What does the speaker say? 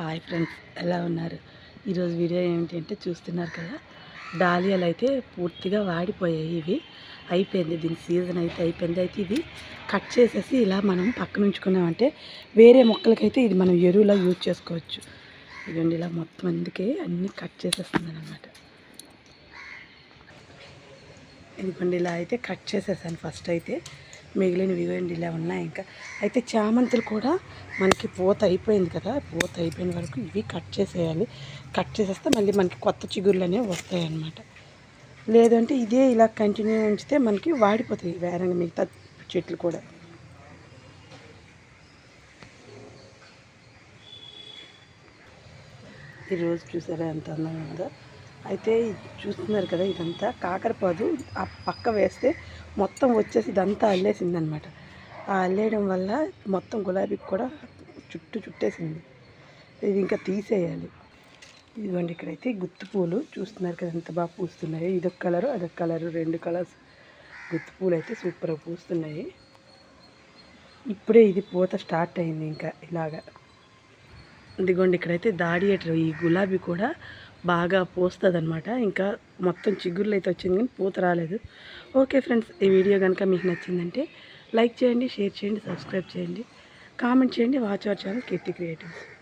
Hi friends ఎలా ఉన్నారు? ఈరోజు వీడియో ఏమిటి అంటే చూస్తున్నారు కదా డాలియాలు అయితే పూర్తిగా వాడిపోయాయి ఇవి. అయిపోయింది దీని సీజన్ అయితే అయిపోయింది. అయితే ఇది కట్ చేసేసి ఇలా మనం పక్కన ఉంచుకున్నామంటే వేరే మొక్కలకైతే ఇది మనం ఎరువులా యూజ్ చేసుకోవచ్చు. ఇదండి ఇలా మొత్తం అందుకే అన్నీ కట్ చేసేస్తుంది అనమాట ఇదిగోండి ఇలా అయితే కట్ చేసేసాను ఫస్ట్ అయితే. మిగిలినవి ఇవ్వండి ఇలా ఉన్నాయి. ఇంకా అయితే చామంతులు కూడా మనకి పూత అయిపోయింది కదా పూత అయిపోయిన వరకు ఇవి కట్ చేసేయాలి. కట్ చేసేస్తే మళ్ళీ మనకి కొత్త చిగుళ్ళు అనేవి వస్తాయి అన్నమాట. లేదంటే ఇదే ఇలా కంటిన్యూ ఉంచితే మనకి వాడిపోతాయి వేరే మిగతా చెట్లు కూడా. ఈరోజు చూసారా ఎంత అందంగా ఉందో? అయితే చూస్తున్నారు కదా ఇదంతా కాకరపాదు. ఆ పక్క వేస్తే మొత్తం వచ్చేసి ఇదంతా అల్లేసింది అనమాట ఆ అల్లేయడం వల్ల మొత్తం గులాబీకి కూడా చుట్టూ చుట్టేసింది. ఇది ఇంకా తీసేయాలి. ఇదిగోండి ఇక్కడైతే గుత్తి పూలు చూస్తున్నారు కదా ఎంత బాగా పూస్తున్నాయి. ఇదొక కలరు అదొక కలరు రెండు కలర్స్. గుత్తి పూలు అయితే సూపర్గా పూస్తున్నాయి. ఇప్పుడే ఇది పూత స్టార్ట్ అయింది ఇంకా ఇలాగా. ఇదిగోండి ఇక్కడైతే దాడియేటర్ ఈ గులాబీ కూడా బాగా పోస్తుంది అనమాట ఇంకా మొత్తం చిగుర్లు అయితే వచ్చింది కానీ పూత రాలేదు. ఓకే ఫ్రెండ్స్ ఈ వీడియో కనుక మీకు నచ్చిందంటే లైక్ చేయండి షేర్ చేయండి సబ్స్క్రైబ్ చేయండి కామెంట్ చేయండి watch our channel Keerthi creatives.